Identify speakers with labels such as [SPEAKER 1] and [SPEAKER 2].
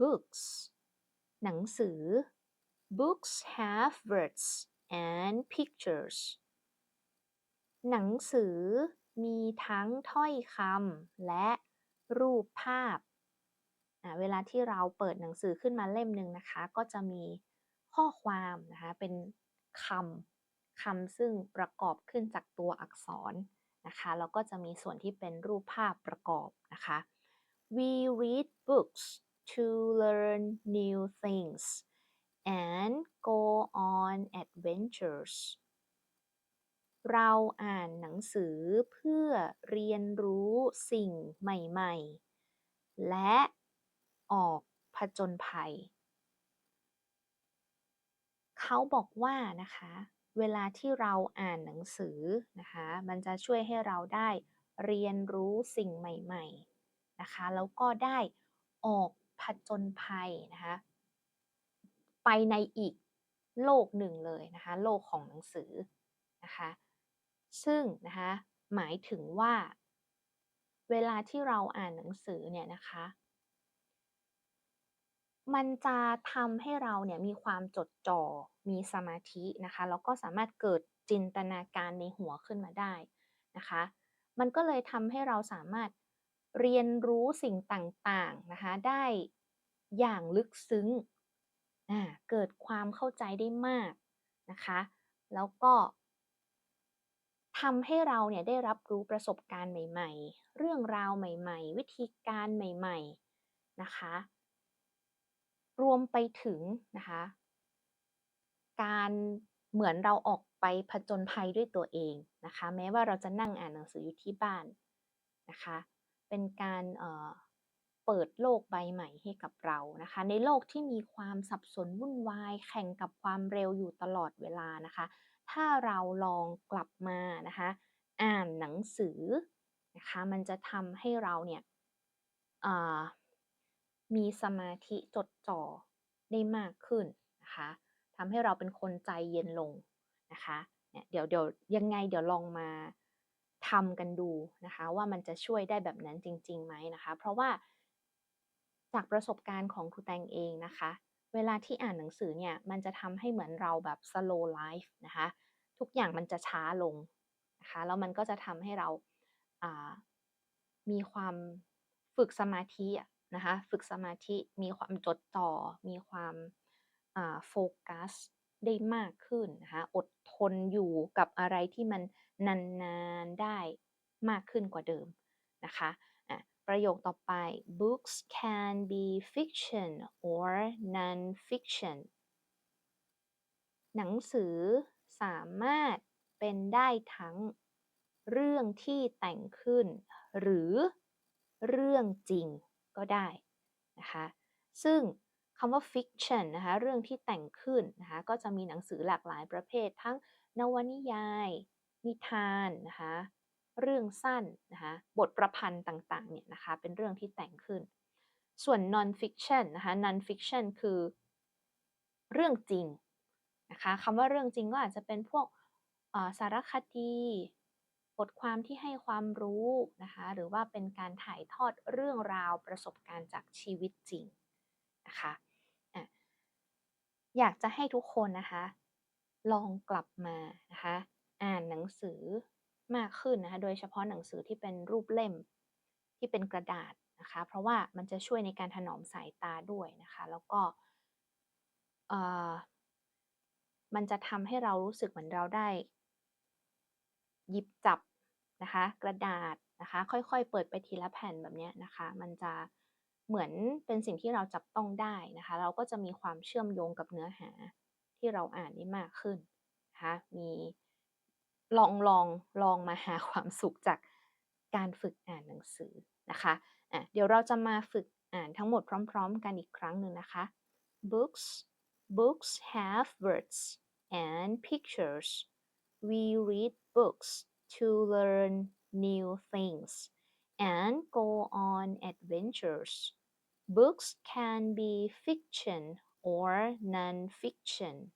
[SPEAKER 1] books หนังสือ books have words and pictures หนังสือมีทั้งถ้อยคำและรูปภาพ เวลาที่เราเปิดหนังสือขึ้นมาเล่มหนึ่งนะคะ ก็จะมีข้อความนะคะ เป็นคำคำซึ่งประกอบขึ้นจากตัวอักษรนะคะแล้วก็จะมีส่วนที่เป็นรูปภาพประกอบนะคะ we read books to learn new things and go on adventures เราอ่านหนังสือเพื่อเรียนรู้สิ่งใหม่ ๆ และออกผจญภัย เขาบอกว่านะคะ เวลาที่เราอ่านหนังสือนะคะ มันจะช่วยให้เราได้เรียนรู้สิ่งใหม่ ๆ นะคะ แล้วก็ได้ออก ผจญภัยนะคะไปในอีกโลกหนึ่งเลยนะคะโลกของหนังสือนะคะซึ่งนะคะหมายถึงว่า เวลาที่เราอ่านหนังสือเนี่ยนะคะมันจะทำให้เราเนี่ยมีความจดจ่อ มีสมาธินะคะ แล้วก็สามารถเกิดจินตนาการในหัวขึ้นมาได้นะคะ มันก็เลยทำให้เราสามารถ เรียนรู้สิ่งต่างๆนะคะได้อย่างลึกซึ้ง เกิดความเข้าใจได้มากนะคะ แล้วก็ทำให้เราเนี่ยได้รับรู้ประสบการณ์ใหม่ ๆ เรื่องราวใหม่ ๆ วิธีการใหม่ ๆนะคะ รวมไปถึงนะคะ การเหมือนเราออกไปผจญภัยด้วยตัวเองนะคะ แม้ว่าเราจะนั่งอ่านหนังสืออยู่ที่บ้านนะคะ เป็นการเปิดโลกใบใหม่ให้กับเรานะคะ ในโลกที่มีความสับสนวุ่นวาย แข่งกับความเร็วอยู่ตลอดเวลานะคะ ถ้าเราลองกลับมานะคะ อ่านหนังสือนะคะ มันจะทำให้เราเนี่ยมีสมาธิจดจ่อได้มากขึ้นนะคะทำให้เราเป็นคนใจเย็นลงนะคะ เดี๋ยวเดี๋ยวยังไงเดี๋ยวลองมา ทำกันดูนะคะ ว่ามันจะช่วยได้แบบนั้นจริงๆไหมนะคะ เพราะว่าจากประสบการณ์ของครูแตงเองนะคะ เวลาที่อ่านหนังสือเนี่ย มันจะทำให้เหมือนเราแบบ slow life นะคะ ทุกอย่างมันจะช้าลงนะคะ แล้วมันก็จะทำให้เราามีความฝึกสมาธินะคะ ฝึกสมาธิ มีความจดจ่อ มีความโฟกัส ได้มากขึ้นนะคะอดทนอยู่กับอะไรที่มันนานๆได้มากขึ้นกว่าเดิมนะคะประโยคต่อไป books can be fiction or non-fiction หนังสือสามารถเป็นได้ทั้งเรื่องที่แต่งขึ้น หรือเรื่องจริงก็ได้นะคะ ซึ่ง คำว่า fiction นะคะเรื่องที่แต่งขึ้นนะคะก็จะมีหนังสือหลากหลายประเภท ทั้งนวนิยาย นิทานนะคะเรื่องสั้นนะคะบทประพันธ์ต่างๆเนี่ยนะคะเป็นเรื่องที่แต่งขึ้น ส่วน non fiction นะคะ non fiction คือเรื่องจริงนะคะคำว่าเรื่องจริงก็อาจจะเป็นพวกสารคดี บทความที่ให้ความรู้นะคะหรือว่าเป็นการถ่ายทอดเรื่องราวประสบการณ์จากชีวิตจริงนะคะ อยากจะให้ทุกคนนะคะ ลองกลับมานะคะ อ่านหนังสือมากขึ้นนะคะ โดยเฉพาะหนังสือที่เป็นรูปเล่มที่เป็นกระดาษนะคะ เพราะว่ามันจะช่วยในการถนอมสายตาด้วยนะคะ แล้วก็มันจะทำให้เรารู้สึกเหมือนเราได้ หยิบจับนะคะ กระดาษนะคะ ค่อยๆ เปิดไปทีละแผ่นแบบนี้นะคะ มันจะ เหมือนเป็นสิ่งที่เราจับต้องได้นะคะ เราก็จะมีความเชื่อมโยงกับเนื้อหาที่เราอ่านได้มากขึ้นนะคะมีลองลองลองมาหาความสุขจากการฝึกอ่านหนังสือนะคะอะเดี๋ยวเราจะมาฝึกอ่านทั้งหมดพร้อม ๆ กันอีกครั้งหนึ่งนะคะ books books have words and pictures we read books to learn new things and go on adventures books can be fiction or non-fiction